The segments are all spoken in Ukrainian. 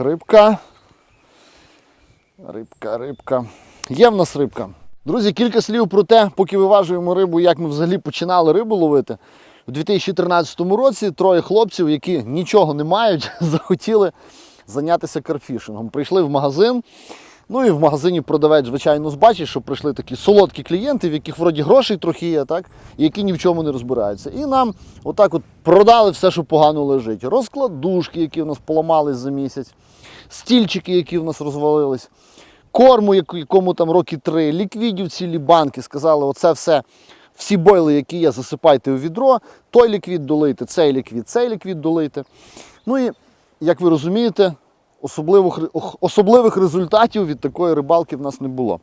рибка. Рибка, рибка. Є в нас рибка. Друзі, кілька слів про те, поки виважуємо рибу, як ми взагалі починали рибу ловити. У 2013 році троє хлопців, які нічого не мають, захотіли зайнятися карфішингом. Prийшли в магазин. Ну і в магазині продавець, звичайно, бачить, що прийшли такі солодкі клієнти, в яких вроді грошей трохи є, так? і які ні в чому не розбираються. І нам отак от продали все, що погано лежить. Розкладушки, які в нас поламались за місяць, стільчики, які в нас розвалились, корму, якому там роки три, ліквідів цілі банки. Сказали, оце все. Всі бойли, які є, засипайте у відро, той ліквід долийте, цей ліквід, цей ліквід долийте. Ну і, як ви розумієте, особливих, особливих результатів від такої рибалки в нас не було.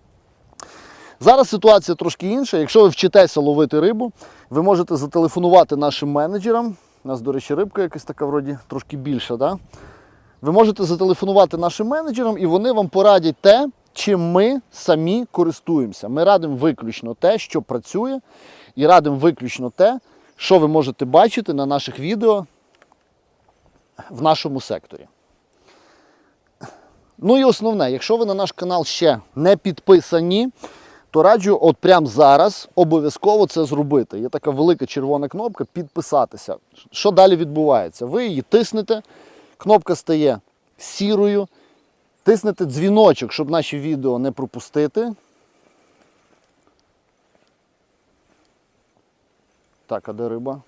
Зараз ситуація трошки інша. Якщо ви вчитеся ловити рибу, ви можете зателефонувати нашим менеджерам. У нас, до речі, рибка якась така вроді трошки більша. Да? Ви можете зателефонувати нашим менеджерам, і вони вам порадять те, чим ми самі користуємося. Ми радимо виключно те, що працює, і радимо виключно те, що ви можете бачити на наших відео в нашому секторі. Ну і основне, якщо ви на наш канал ще не підписані, то раджу от прямо зараз обов'язково це зробити. Є така велика червона кнопка підписатися. Що далі відбувається? Ви її тиснете, кнопка стає сірою, тиснете дзвіночок, щоб наші відео не пропустити. Так, а де риба?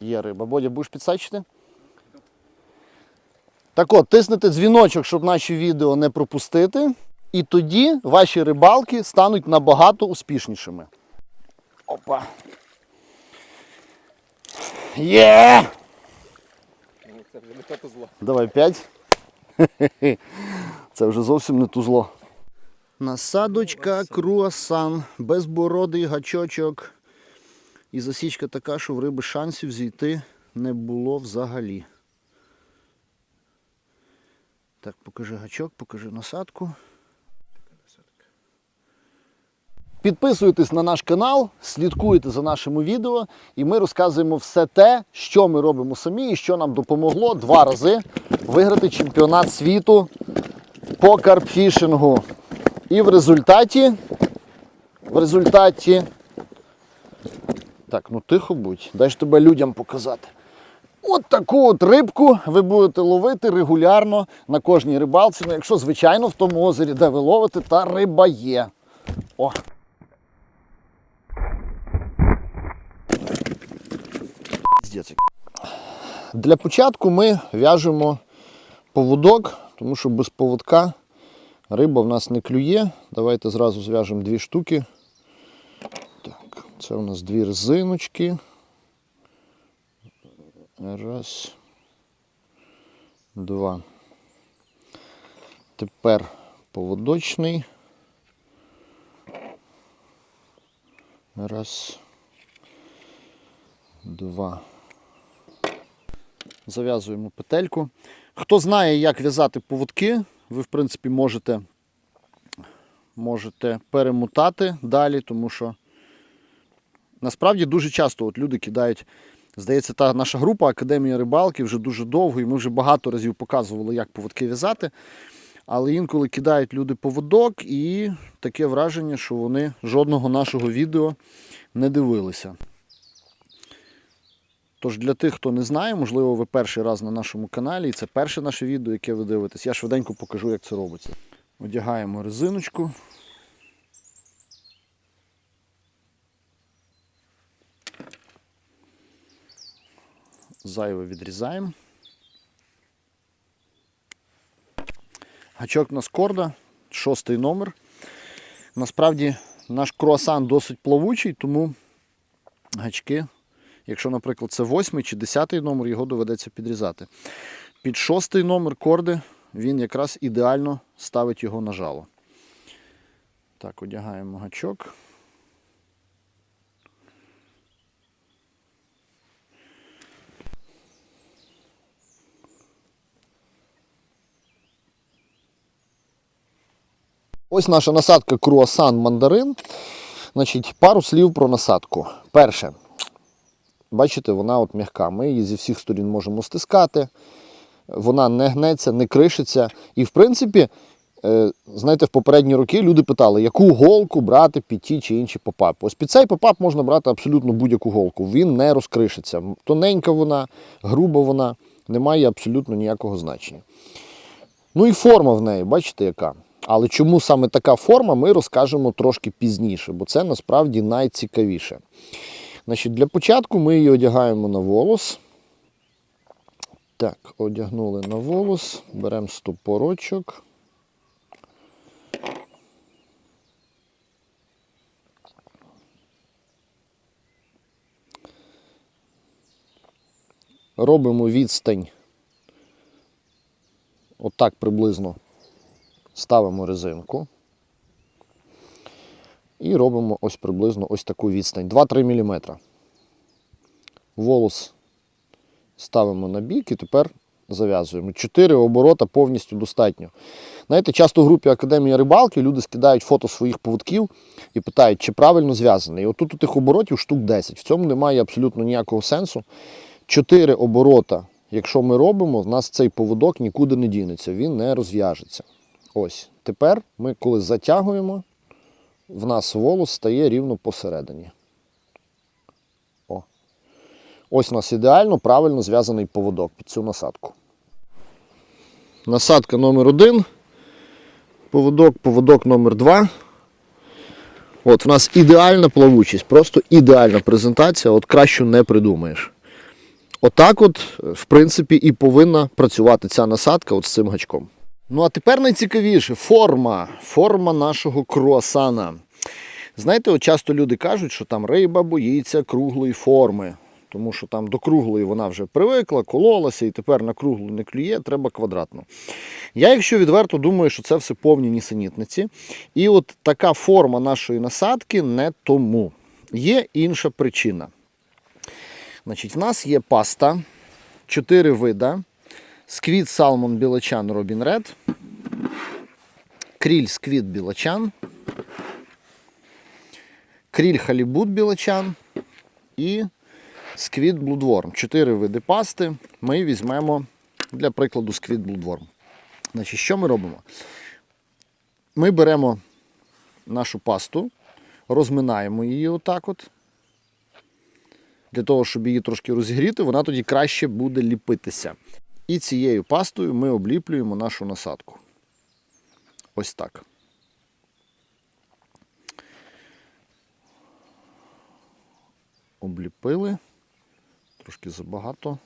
Є риба. Бодя, будеш підсачити? Так от, тиснете дзвіночок, щоб наші відео не пропустити. І тоді ваші рибалки стануть набагато успішнішими. Опа. Є! Це вже не те тузло. Давай п'ять. Це вже зовсім не тузло. Насадочка, круасан, безбородий гачочок. І засічка така, що в риби шансів зійти не було взагалі. Так, покажи гачок, покажи насадку. Підписуйтесь на наш канал, слідкуйте за нашими відео, і ми розказуємо все те, що ми робимо самі і що нам допомогло два рази виграти чемпіонат світу по карпфішингу. І в результаті, в результаті. Так, ну тихо будь, дай ж тебе людям показати. От таку от рибку ви будете ловити регулярно на кожній рибалці. Ну, якщо, звичайно, в тому озері, де ви ловите, та риба є. О. Піздець. Для початку ми в'яжемо поводок, тому що без поводка риба в нас не клює. Давайте зразу зв'яжемо дві штуки. Так, це у нас дві резиночки. Раз. Два. Тепер поводочний. Раз. Два. Зав'язуємо петельку. Хто знає, як в'язати поводки, ви, в принципі, можете, можете перемотати далі, тому що насправді дуже часто от люди кидають. Здається, та наша група Академія рибалки вже дуже довго, і ми вже багато разів показували, як поводки в'язати. Але інколи кидають люди поводок, і таке враження, що вони жодного нашого відео не дивилися. Тож для тих, хто не знає, можливо, ви перший раз на нашому каналі, і це перше наше відео, яке ви дивитесь. Я швиденько покажу, як це робиться. Одягаємо резиночку. Зайве відрізаємо. Гачок у нас корда, шостий номер. Насправді наш круасан досить плавучий, тому гачки, якщо, наприклад, це восьмий чи десятий номер, його доведеться підрізати. Під шостий номер корди він якраз ідеально ставить його на жало. Так, одягаємо гачок. Ось наша насадка круасан мандарин. Значить, пару слів про насадку. Перше. Бачите, вона от м'яка. Ми її зі всіх сторін можемо стискати. Вона не гнеться, не кришиться. І, в принципі, е, знаєте, в попередні роки люди питали, яку голку брати під ті чи інші попапи. Ось під цей попап можна брати абсолютно будь-яку голку. Він не розкришиться. Тоненька вона, груба вона, не має абсолютно ніякого значення. Ну і форма в неї, бачите, яка. Але чому саме така форма, ми розкажемо трошки пізніше, бо це насправді найцікавіше. Значить, для початку ми її одягаємо на волос. Так, одягнули на волос, беремо стопорочок. Робимо відстань. Отак приблизно ставимо резинку. І робимо ось приблизно ось таку відстань. 2-3 мм. Волос ставимо на бік і тепер зав'язуємо. 4 оборота повністю достатньо. Знаєте, часто в групі Академія рибалки люди скидають фото своїх поводків і питають, чи правильно зв'язаний. І отут у тих оборотів штук 10. В цьому немає абсолютно ніякого сенсу. 4 оборота, якщо ми робимо, в нас цей поводок нікуди не дінеться, він не розв'яжеться. Ось. Тепер ми, коли затягуємо, в нас волос стає рівно посередині. О. Ось у нас ідеально правильно зв'язаний поводок під цю насадку. Насадка номер один. Поводок, поводок номер два. От в нас ідеальна плавучість, просто ідеальна презентація, от кращу не придумаєш. Отак, от, в принципі, і повинна працювати ця насадка от з цим гачком. Ну а тепер найцікавіше форма. Форма нашого круасана. Знаєте, от часто люди кажуть, що там риба боїться круглої форми, тому що там до круглої вона вже привикла, кололася і тепер на круглу не клює, треба квадратну. Я, якщо відверто, думаю, що це все повні нісенітниці. І от така форма нашої насадки не тому. Є інша причина. Значить, в нас є паста, 4 вида. Сквіт Салмон Білочан Робін Ред. Кріль Сквіт Білочан. Кріль Халібут Білочан і Сквіт Блудворм. Чотири види пасти. Ми візьмемо для прикладу Сквіт Блудворм. Значить, що ми робимо? Ми беремо нашу пасту, розминаємо її отак от. Для того, щоб її трошки розігріти, вона тоді краще буде ліпитися. І цією пастою ми обліплюємо нашу насадку. Ось так. Обліпили. Трошки забагато.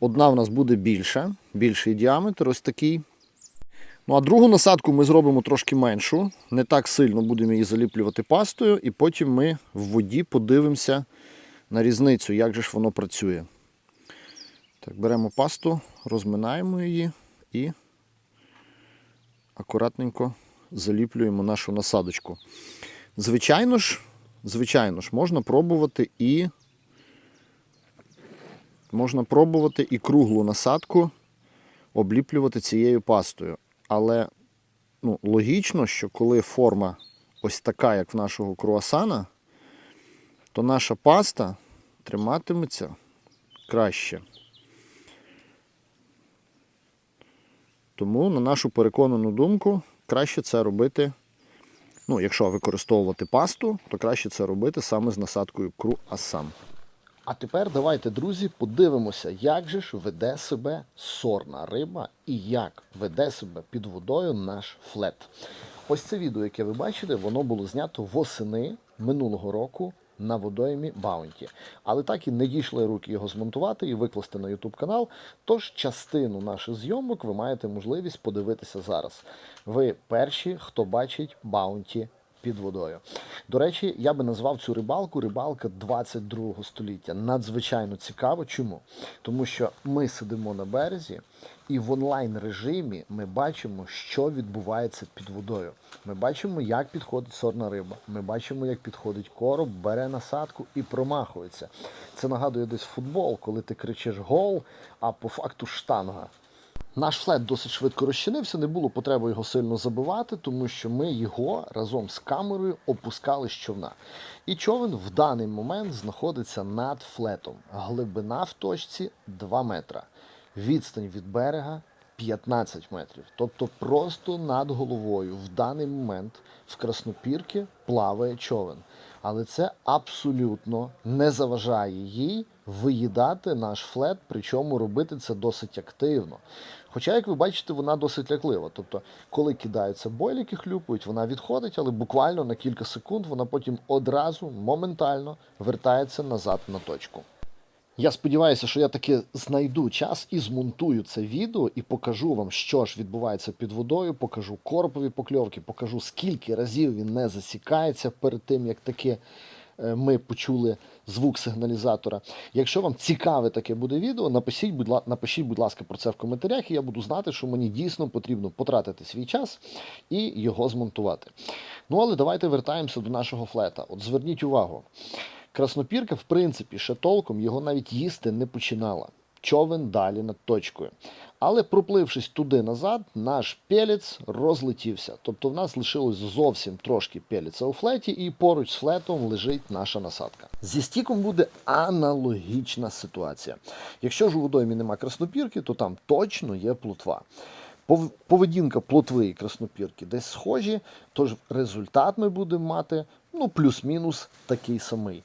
Одна в нас буде більша, більший діаметр, ось такий. Ну а другу насадку ми зробимо трошки меншу. Не так сильно будемо її заліплювати пастою, і потім ми в воді подивимося на різницю, як же ж воно працює. Так, беремо пасту, розминаємо її і акуратненько заліплюємо нашу насадочку. Звичайно ж, звичайно ж, можна пробувати і можна пробувати і круглу насадку обліплювати цією пастою. Але ну, логічно, що коли форма ось така, як в нашого круасана, то наша паста триматиметься краще. Тому, на нашу переконану думку, краще це робити. Ну, якщо використовувати пасту, то краще це робити саме з насадкою круасан. А тепер давайте, друзі, подивимося, як же ж веде себе сорна риба і як веде себе під водою наш флет. Ось це відео, яке ви бачите, воно було знято восени минулого року на водоймі Баунті. Але так і не дійшли руки його змонтувати і викласти на YouTube канал. Тож частину наших зйомок ви маєте можливість подивитися зараз. Ви перші, хто бачить Баунті під водою. До речі, я би назвав цю рибалку рибалка 22 століття. Надзвичайно цікаво. Чому? Тому що ми сидимо на березі, і в онлайн режимі ми бачимо, що відбувається під водою. Ми бачимо, як підходить сорна риба. Ми бачимо, як підходить короб, бере насадку і промахується. Це нагадує десь футбол, коли ти кричиш гол, а по факту штанга. Наш флет досить швидко розчинився, не було потреби його сильно забивати, тому що ми його разом з камерою опускали з човна. І човен в даний момент знаходиться над флетом. Глибина в точці 2 метра. Відстань від берега 15 метрів. Тобто просто над головою в даний момент в Краснопірки плаває човен. Але це абсолютно не заважає їй виїдати наш флет, причому робити це досить активно. Хоча, як ви бачите, вона досить ляклива. Тобто, коли кидаються бойліки, хлюпають, вона відходить, але буквально на кілька секунд вона потім одразу моментально вертається назад на точку. Я сподіваюся, що я таки знайду час і змонтую це відео і покажу вам, що ж відбувається під водою, покажу корпові покльовки, покажу, скільки разів він не засікається перед тим, як таки е, ми почули звук сигналізатора. Якщо вам цікаве таке буде відео, напишіть, будь, ла- напишіть, будь ласка, про це в коментарях, і я буду знати, що мені дійсно потрібно потратити свій час і його змонтувати. Ну але давайте вертаємося до нашого флета. От зверніть увагу. Краснопірка, в принципі, ще толком його навіть їсти не починала. Човен далі над точкою. Але проплившись туди назад, наш пелець розлетівся. Тобто в нас лишилось зовсім трошки пелеця у флеті, і поруч з флетом лежить наша насадка. Зі стіком буде аналогічна ситуація. Якщо ж у водоймі нема краснопірки, то там точно є плотва. Поведінка плотви і краснопірки десь схожі, тож результат ми будемо мати ну, плюс-мінус такий самий.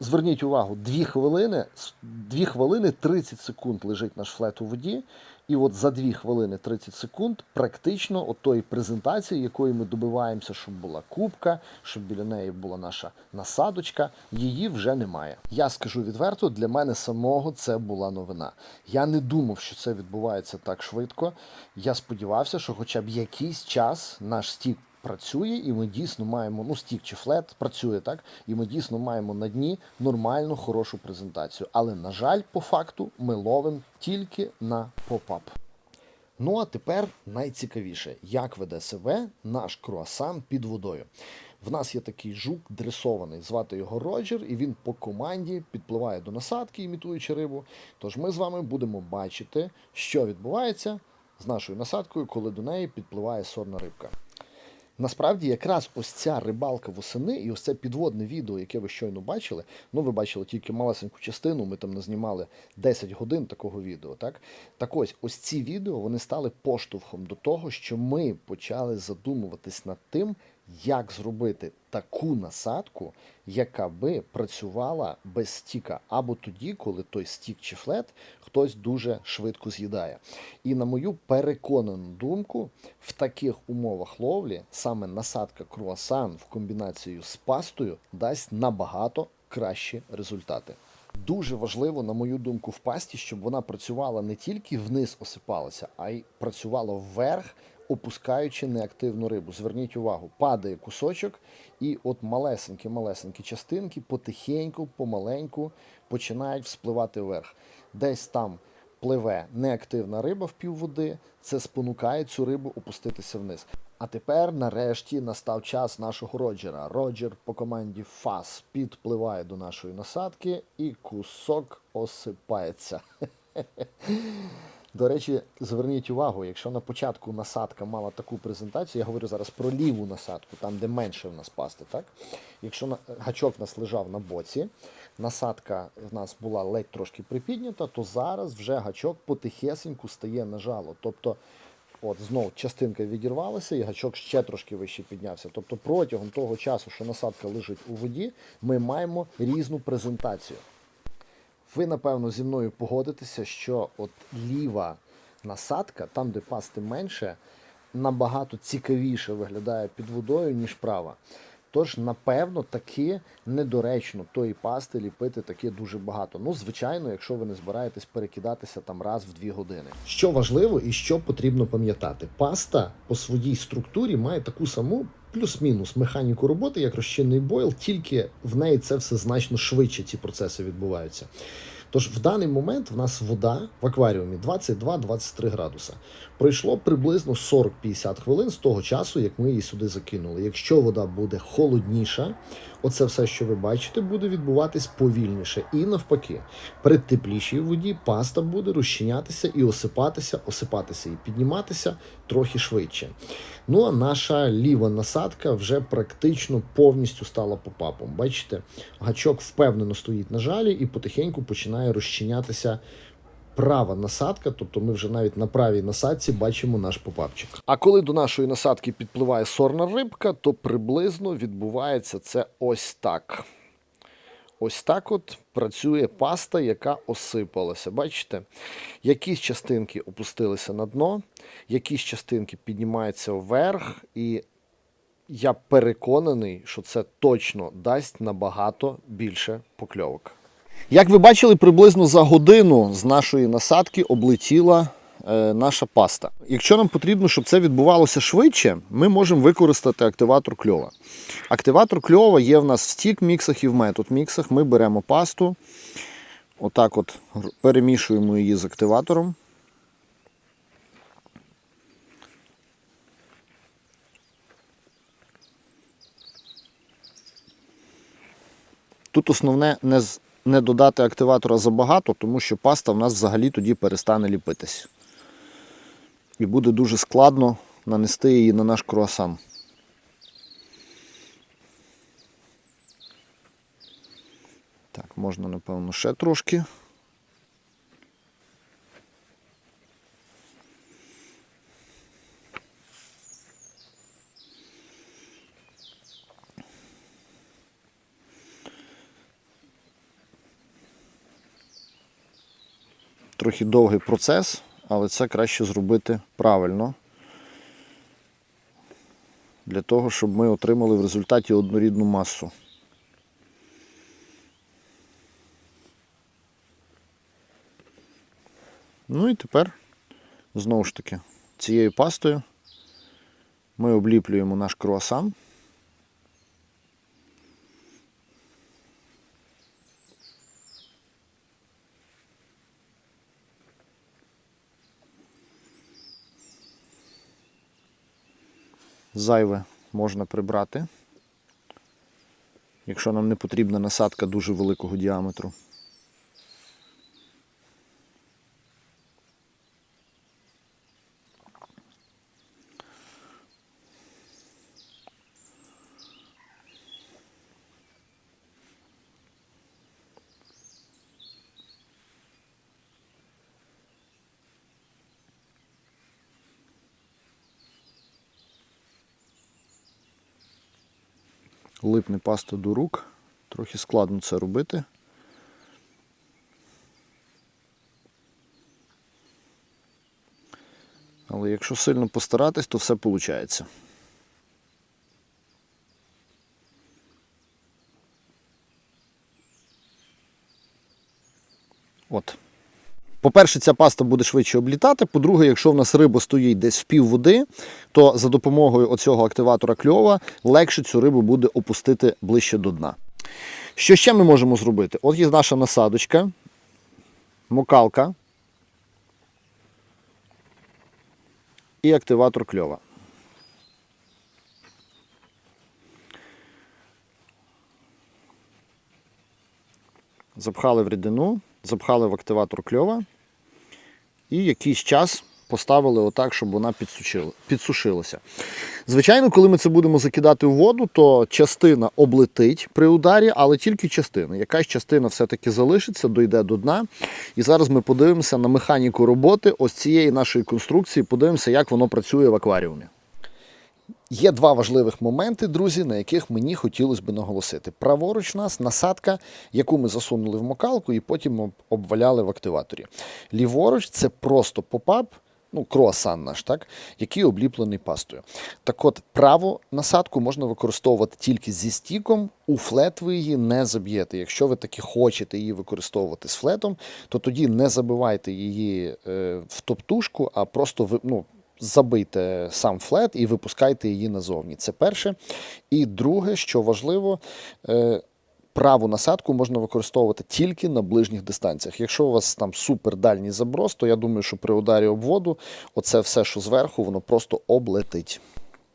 Зверніть увагу, 2 хвилини, 2 хвилини 30 секунд лежить наш флет у воді, і от за 2 хвилини 30 секунд практично от тої презентації, якої ми добиваємося, щоб була кубка, щоб біля неї була наша насадочка, її вже немає. Я скажу відверто, для мене самого це була новина. Я не думав, що це відбувається так швидко. Я сподівався, що хоча б якийсь час наш стік працює, і ми дійсно маємо, ну, стік чи флет працює так, і ми дійсно маємо на дні нормальну, хорошу презентацію. Але, на жаль, по факту ми ловимо тільки на поп-ап. Ну а тепер найцікавіше, як веде себе наш круасан під водою. В нас є такий жук дресований, звати його Роджер, і він по команді підпливає до насадки, імітуючи рибу. Тож ми з вами будемо бачити, що відбувається з нашою насадкою, коли до неї підпливає сорна рибка. Насправді, якраз ось ця рибалка восени і ось це підводне відео, яке ви щойно бачили. Ну, ви бачили тільки малесеньку частину. Ми там назнімали 10 годин такого відео. Так, так ось, ось ці відео вони стали поштовхом до того, що ми почали задумуватись над тим, як зробити таку насадку, яка би працювала без стіка, або тоді, коли той стік чи флет хтось дуже швидко з'їдає. І на мою переконану думку, в таких умовах ловлі саме насадка круасан в комбінацію з пастою дасть набагато кращі результати. Дуже важливо, на мою думку, в пасті, щоб вона працювала не тільки вниз осипалася, а й працювала вверх, опускаючи неактивну рибу. Зверніть увагу, падає кусочок, і от малесенькі-малесенькі частинки потихеньку, помаленьку починають вспливати вверх. Десь там пливе неактивна риба в півводи, це спонукає цю рибу опуститися вниз. А тепер, нарешті, настав час нашого Роджера. Роджер по команді ФАС підпливає до нашої насадки і кусок осипається. До речі, зверніть увагу, якщо на початку насадка мала таку презентацію, я говорю зараз про ліву насадку, там де менше в нас пасти, так? Якщо гачок в нас лежав на боці, насадка в нас була ледь трошки припіднята, то зараз вже гачок потихесеньку стає на жало. Тобто, от знов частинка відірвалася, і гачок ще трошки вище піднявся. Тобто протягом того часу, що насадка лежить у воді, ми маємо різну презентацію. Ви, напевно, зі мною погодитеся, що от ліва насадка, там, де пасти менше, набагато цікавіше виглядає під водою, ніж права. Тож, напевно, таки недоречно тої пасти ліпити таки дуже багато. Ну, звичайно, якщо ви не збираєтесь перекидатися там раз в дві години. Що важливо і що потрібно пам'ятати, паста по своїй структурі має таку саму плюс-мінус механіку роботи, як розчинний бойл, тільки в неї це все значно швидше ці процеси відбуваються. Тож в даний момент в нас вода в акваріумі 22-23 градуса. Пройшло приблизно 40-50 хвилин з того часу, як ми її сюди закинули. Якщо вода буде холодніша, Оце все, що ви бачите, буде відбуватись повільніше. І навпаки, при теплішій воді паста буде розчинятися і осипатися, осипатися і підніматися трохи швидше. Ну а наша ліва насадка вже практично повністю стала попапом. Бачите, гачок впевнено стоїть на жалі і потихеньку починає розчинятися права насадка, тобто ми вже навіть на правій насадці бачимо наш попапчик. А коли до нашої насадки підпливає сорна рибка, то приблизно відбувається це ось так. Ось так от працює паста, яка осипалася. Бачите? Якісь частинки опустилися на дно, якісь частинки піднімаються вверх, і я переконаний, що це точно дасть набагато більше покльовок. Як ви бачили, приблизно за годину з нашої насадки облетіла е, наша паста. Якщо нам потрібно, щоб це відбувалося швидше, ми можемо використати активатор кльова. Активатор кльова є в нас в стік міксах і в метод міксах. Ми беремо пасту, отак от перемішуємо її з активатором. Тут основне не, з- не додати активатора забагато, тому що паста в нас взагалі тоді перестане ліпитись. І буде дуже складно нанести її на наш круасан. Так, можна, напевно, ще трошки. Трохи довгий процес, але це краще зробити правильно. Для того, щоб ми отримали в результаті однорідну масу. Ну і тепер, знову ж таки, цією пастою ми обліплюємо наш круасан. Зайве можна прибрати, якщо нам не потрібна насадка дуже великого діаметру. Липне паста до рук. Трохи складно це робити. Але якщо сильно постаратись, то все виходить. От. По-перше, ця паста буде швидше облітати. По-друге, якщо в нас риба стоїть десь в пів води, то за допомогою оцього активатора кльова легше цю рибу буде опустити ближче до дна. Що ще ми можемо зробити? От є наша насадочка, мокалка і активатор кльова. Запхали в рідину, запхали в активатор кльова і якийсь час поставили отак, щоб вона підсушилася. Звичайно, коли ми це будемо закидати у воду, то частина облетить при ударі, але тільки частина. Якась частина все-таки залишиться, дойде до дна. І зараз ми подивимося на механіку роботи ось цієї нашої конструкції, подивимося, як воно працює в акваріумі. Є два важливих моменти, друзі, на яких мені хотілося б наголосити. Праворуч у нас насадка, яку ми засунули в мокалку і потім обваляли в активаторі. Ліворуч це просто попап, ну, круасан наш, так, який обліплений пастою. Так от, праву насадку можна використовувати тільки зі стіком. У флет ви її не заб'єте. Якщо ви таки хочете її використовувати з флетом, то тоді не забивайте її е, в топтушку, а просто ну, забийте сам флет і випускайте її назовні. Це перше. І друге, що важливо, е, праву насадку можна використовувати тільки на ближніх дистанціях. Якщо у вас там супердальній заброс, то я думаю, що при ударі об воду оце все, що зверху, воно просто облетить.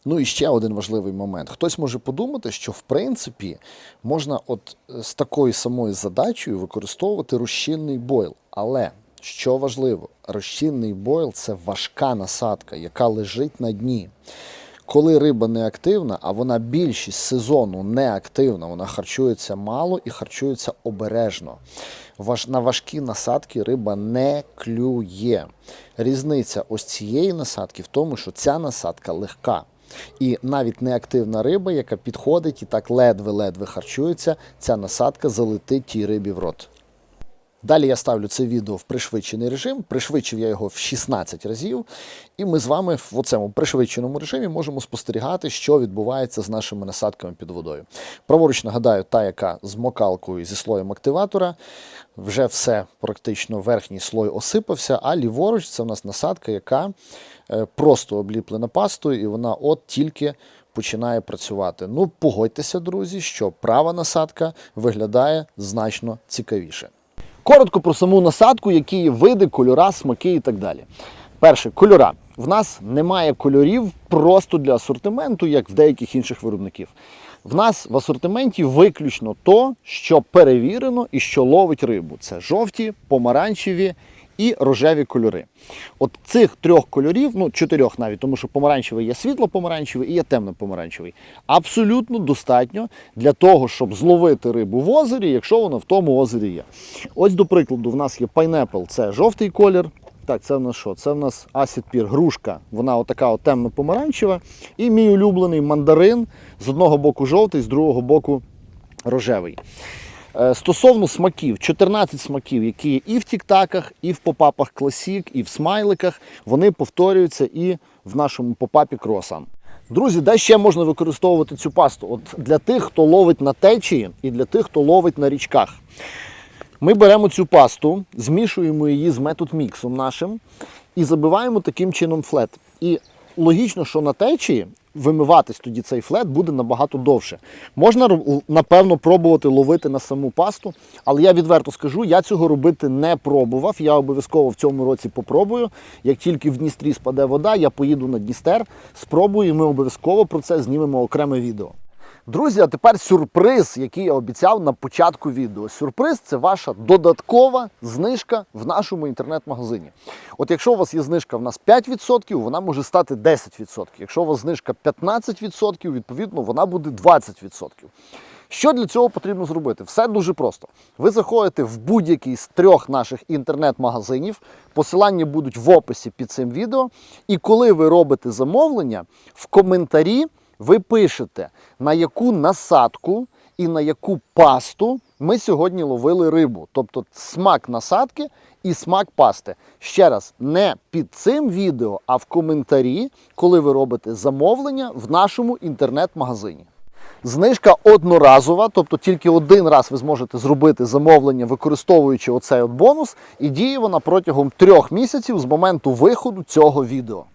Ну і ще один важливий момент. Хтось може подумати, що в принципі можна от е, з такою самою задачею використовувати розчинний бойл. Але що важливо, розчинний бойл це важка насадка, яка лежить на дні. Коли риба не активна, а вона більшість сезону не активна, вона харчується мало і харчується обережно. На важкі насадки риба не клює. Різниця ось цієї насадки в тому, що ця насадка легка. І навіть неактивна риба, яка підходить і так ледве-ледве харчується, ця насадка залетить тій рибі в рот. Далі я ставлю це відео в пришвидшений режим. Пришвидшив я його в 16 разів. І ми з вами в цьому пришвидшеному режимі можемо спостерігати, що відбувається з нашими насадками під водою. Праворуч нагадаю, та, яка з мокалкою зі слоєм активатора. Вже все практично верхній слой осипався, а ліворуч це в нас насадка, яка е, просто обліплена пастою, і вона от тільки починає працювати. Ну, погодьтеся, друзі, що права насадка виглядає значно цікавіше. Коротко про саму насадку, які є види, кольора, смаки і так далі. Перше, кольора. В нас немає кольорів просто для асортименту, як в деяких інших виробників. В нас в асортименті виключно то, що перевірено і що ловить рибу. Це жовті, помаранчеві і рожеві кольори. От цих трьох кольорів, ну чотирьох навіть, тому що помаранчевий є світло-помаранчевий і є темно-помаранчевий. Абсолютно достатньо для того, щоб зловити рибу в озері, якщо вона в тому озері є. Ось, до прикладу, в нас є Pineapple, це жовтий колір. Так, це в нас що? Це в нас Pear, грушка. Вона отака от темно-помаранчева. І мій улюблений мандарин з одного боку жовтий, з другого боку рожевий. Е, Стосовно смаків, 14 смаків, які є і в тіктаках, і в попапах Classic, і в смайликах, вони повторюються і в нашому попапі Кросан. Друзі, де ще можна використовувати цю пасту? От для тих, хто ловить на течії, і для тих, хто ловить на річках. Ми беремо цю пасту, змішуємо її з метод-міксом нашим і забиваємо таким чином флет. І логічно, що на течії вимиватись тоді цей флет буде набагато довше. Можна напевно пробувати ловити на саму пасту, але я відверто скажу, я цього робити не пробував. Я обов'язково в цьому році попробую. Як тільки в Дністрі спаде вода, я поїду на Дністер, спробую, і ми обов'язково про це знімемо окреме відео. Друзі, а тепер сюрприз, який я обіцяв на початку відео. Сюрприз це ваша додаткова знижка в нашому інтернет-магазині. От якщо у вас є знижка в нас 5%, вона може стати 10%. Якщо у вас знижка 15%, відповідно вона буде 20%. Що для цього потрібно зробити? Все дуже просто. Ви заходите в будь-який з трьох наших інтернет-магазинів, посилання будуть в описі під цим відео. І коли ви робите замовлення, в коментарі ви пишете, на яку насадку і на яку пасту ми сьогодні ловили рибу. Тобто смак насадки і смак пасти. Ще раз, не під цим відео, а в коментарі, коли ви робите замовлення в нашому інтернет-магазині. Знижка одноразова, тобто тільки один раз ви зможете зробити замовлення, використовуючи оцей от бонус, і діє вона протягом трьох місяців з моменту виходу цього відео.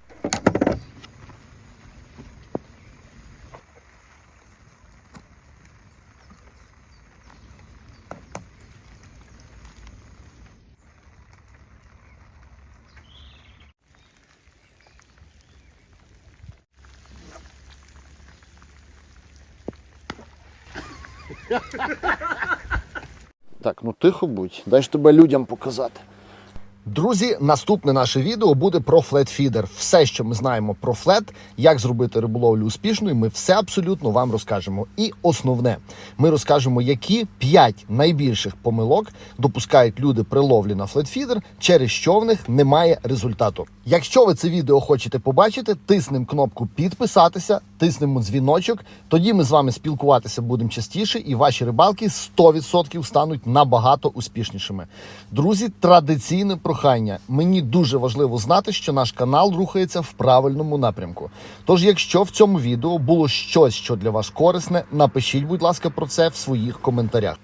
Так, ну тихо будь, дай ж тебе людям показати. Друзі, наступне наше відео буде про флетфідер. Все, що ми знаємо про флет, як зробити риболовлю успішною, ми все абсолютно вам розкажемо. І основне, ми розкажемо, які 5 найбільших помилок допускають люди при ловлі на флетфідер, через що в них немає результату. Якщо ви це відео хочете побачити, тиснемо кнопку підписатися, тиснемо дзвіночок. Тоді ми з вами спілкуватися будемо частіше, і ваші рибалки 100% стануть набагато успішнішими. Друзі, традиційне прохання. Мені дуже важливо знати, що наш канал рухається в правильному напрямку. Тож, якщо в цьому відео було щось, що для вас корисне, напишіть, будь ласка, про це в своїх коментарях.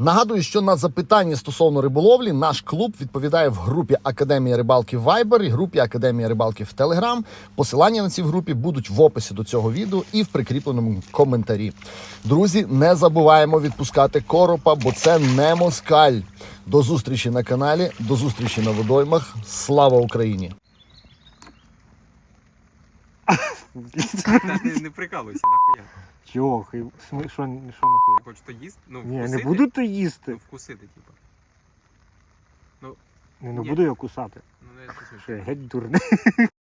Нагадую, що на запитання стосовно риболовлі наш клуб відповідає в групі Академія рибалки в Viber і групі Академія рибалки в Telegram. Посилання на ці групі будуть в описі до цього відео і в прикріпленому коментарі. Друзі, не забуваємо відпускати коропа, бо це не москаль. До зустрічі на каналі, до зустрічі на водоймах. Слава Україні! Та не, прикалуйся, нахуя. Чого? Хай- сми- Що, що нахуй? Хочеш то їсти? Ну, Ні, вкусити? не буду то їсти. Ну, вкусити, типу. Не, не ні. буду його кусати. Ну, не Що я геть дурний.